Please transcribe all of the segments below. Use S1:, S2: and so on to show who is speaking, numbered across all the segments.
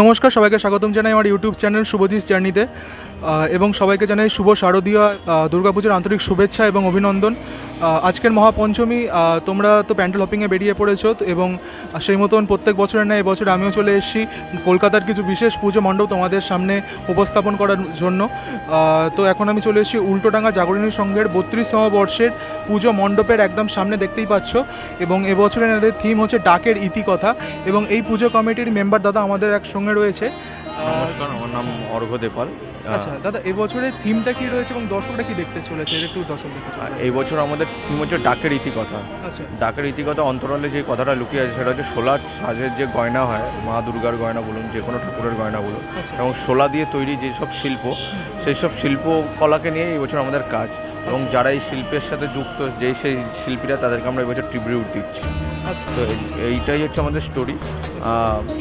S1: নমস্কার, সবাইকে স্বাগতম জানাই আমার ইউটিউব চ্যানেল শুভজিৎ জার্নিতে। এবং সবাইকে জানাই শুভ শারদীয় দুর্গাপুজোর আন্তরিক শুভেচ্ছা এবং অভিনন্দন। আজকের মহাপঞ্চমী তোমরা তো প্যান্ডেল হপিংয়ে বেরিয়ে পড়েছো এবং সেই মতন প্রত্যেক বছরের ন্যায় এবছর আমিও চলে এসেছি। কলকাতার কিছু বিশেষ পুজো মণ্ডপ তোমাদের সামনে উপস্থাপন করার জন্য। তো এখন আমি চলে এসেছি উল্টোডাঙ্গা জাগরণী সংঘের বত্রিশতম বর্ষের পুজো মণ্ডপের একদম সামনে দেখতেই পাচ্ছ, এবং এবছরের থিম হচ্ছে ডাকের ইতিকথা, এবং এই পুজো কমিটির মেম্বার দাদা আমাদের একসঙ্গে রয়েছে।
S2: নমস্কার আমার নাম অর্ঘ্য দেপাল।
S1: আচ্ছা দাদা এবছরের থিমটা কি রয়েছে এবং দর্শকরা কি দেখতে চলেছে? একটু দর্শক
S2: এই বছর আমাদের থিম হচ্ছে ডাকের ইতিকথা।
S1: আচ্ছা।
S2: ডাকের ইতিকথা অন্তরালে যে কথাটা লুকিয়ে আছে সেটা হচ্ছে সোলার সাজের যে গয়না হয় মা দুর্গার গয়না বলুন যে কোনো ঠাকুরের গয়না বলুন
S1: আচ্ছা।
S2: এবং শোলা দিয়ে তৈরি যেসব শিল্প সেই সব শিল্পকলাকে নিয়ে এই বছর আমাদের কাজ এবং যারা এই শিল্পের সাথে যুক্ত যেই সেই শিল্পীরা তাদেরকে আমরা এবছর ট্রিবিউট দিচ্ছি
S1: আচ্ছা
S2: তো এইটাই হচ্ছে আমাদের স্টোরি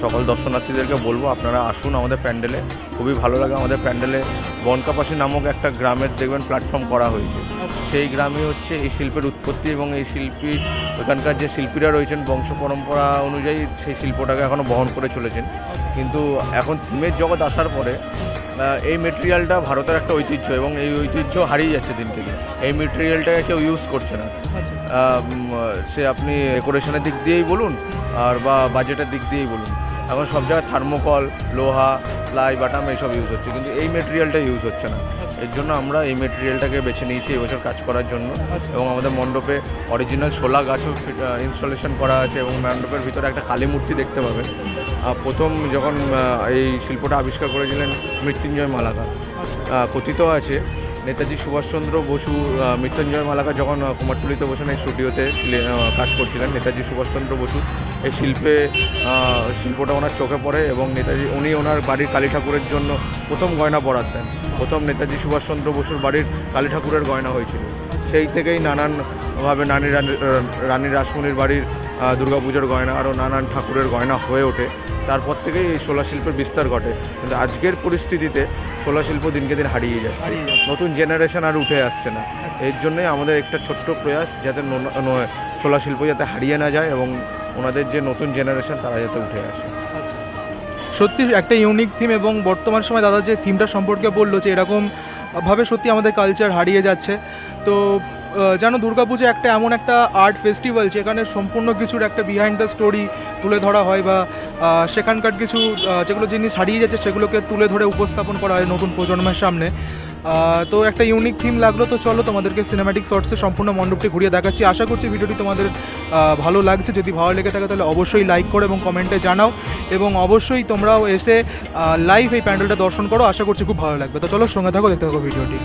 S2: সকল দর্শনার্থীদেরকে বলব আপনারা আসুন আমাদের প্যান্ডেলে। খুবই ভালো লাগে আমাদের প্যান্ডেলে। বনকাপাসী নামক একটা গ্রামের দেখবেন প্ল্যাটফর্ম করা হয়েছে।
S1: আচ্ছা।
S2: সেই গ্রামে হচ্ছে এই শিল্পের উৎপত্তি এবং এই শিল্পী এখানকার যে শিল্পীরা রয়েছেন বংশ পরম্পরা অনুযায়ী সেই শিল্পটাকে এখনও বহন করে চলেছেন। কিন্তু এখন থিমের জগৎ আসার পরে এই মেটেরিয়ালটা ভারতের একটা ঐতিহ্য এবং এই ঐতিহ্য হারিয়ে যাচ্ছে দিনকে দিন। এই মেটেরিয়ালটাকে কেউ ইউজ করছে না।
S1: আচ্ছা
S2: সে আপনি ডেকোরেশনের দিক দিয়েই বলুন, আর বা বাজেটের দিক দিয়েই বলুন। এখন সব জায়গায় থার্মোকল লোহা প্লাই বাটাম এইসব ইউজ হচ্ছে, কিন্তু এই মেটেরিয়ালটা ইউজ হচ্ছে না। এর জন্য আমরা এই মেটেরিয়ালটাকে বেছে নিয়েছি এবছর কাজ করার জন্য। এবং আমাদের মণ্ডপে অরিজিনাল শোলা গাছও ইনস্টলেশন করা আছে এবং মণ্ডপের ভিতরে একটা কালী মূর্তি দেখতে পাবেন। প্রথম যখন এই শিল্পটা আবিষ্কার করেছিলেন মৃত্যুঞ্জয় মালাকা কথিত আছে। নেতাজি সুভাষচন্দ্র বসু মৃত্যুঞ্জয় মালাকা যখন কুমারটুলিতে বসেন এই স্টুডিওতে কাজ করছিলেন, নেতাজি সুভাষচন্দ্র বসু। এই শিল্পে শিল্পটা ওনার চোখে পড়ে এবং নেতাজি, উনি ওনার বাড়ির কালী ঠাকুরের জন্য প্রথম গয়না বরাদ দেন প্রথম নেতাজি সুভাষচন্দ্র বসুর বাড়ির কালী ঠাকুরের গয়না হয়েছিল। সেই থেকেই নানানভাবে নানি রানী রাসমণির বাড়ির দুর্গাপুজোর গয়না আরও নানান ঠাকুরের গয়না হয়ে ওঠে। তারপর থেকেই এই শোলা শিল্পের বিস্তার ঘটে। কিন্তু আজকের পরিস্থিতিতে শোলা শিল্প দিনকে দিন হারিয়ে যাচ্ছে। নতুন জেনারেশন আর উঠে আসছে না। এর জন্যই আমাদের একটা ছোট্ট প্রয়াস যাতে শোলা শিল্প যাতে হারিয়ে না যায় এবং ওনাদের যে নতুন জেনারেশন তারা যাতে উঠে আসে।
S1: আচ্ছা সত্যি একটা ইউনিক থিম এবং বর্তমান সময় দাদা যে থিমটা সম্পর্কে বলল যে এরকমভাবে সত্যি আমাদের কালচার হারিয়ে যাচ্ছে। তো জানো, দুর্গাপুজো একটা এমন একটা আর্ট ফেস্টিভ্যাল যেখানে সম্পূর্ণ কিছুর একটা বিহাইন্ড দ্য স্টোরি তুলে ধরা হয় বা সেখানকার কিছু যেগুলো জিনিস হারিয়ে যাচ্ছে সেগুলোকে তুলে ধরে উপস্থাপন করা হয় নতুন প্রজন্মের সামনে। তো একটা ইউনিক থিম লাগল, তো চলো তোমাদেরকে সিনেম্যাটিক শর্টসে সম্পূর্ণ মণ্ডপটি ঘুরিয়ে দেখাচ্ছি। আশা করছি ভিডিওটি তোমাদের ভালো লাগছে। যদি ভালো লেগে থাকে তাহলে অবশ্যই লাইক করো এবং কমেন্টে জানাও। এবং অবশ্যই তোমরাও এসে লাইভ এই প্যান্ডেলটা দর্শন করো। আশা করছি খুব ভালো লাগবে। তো চলো সঙ্গে থাকো, দেখতে থাকো ভিডিওটি।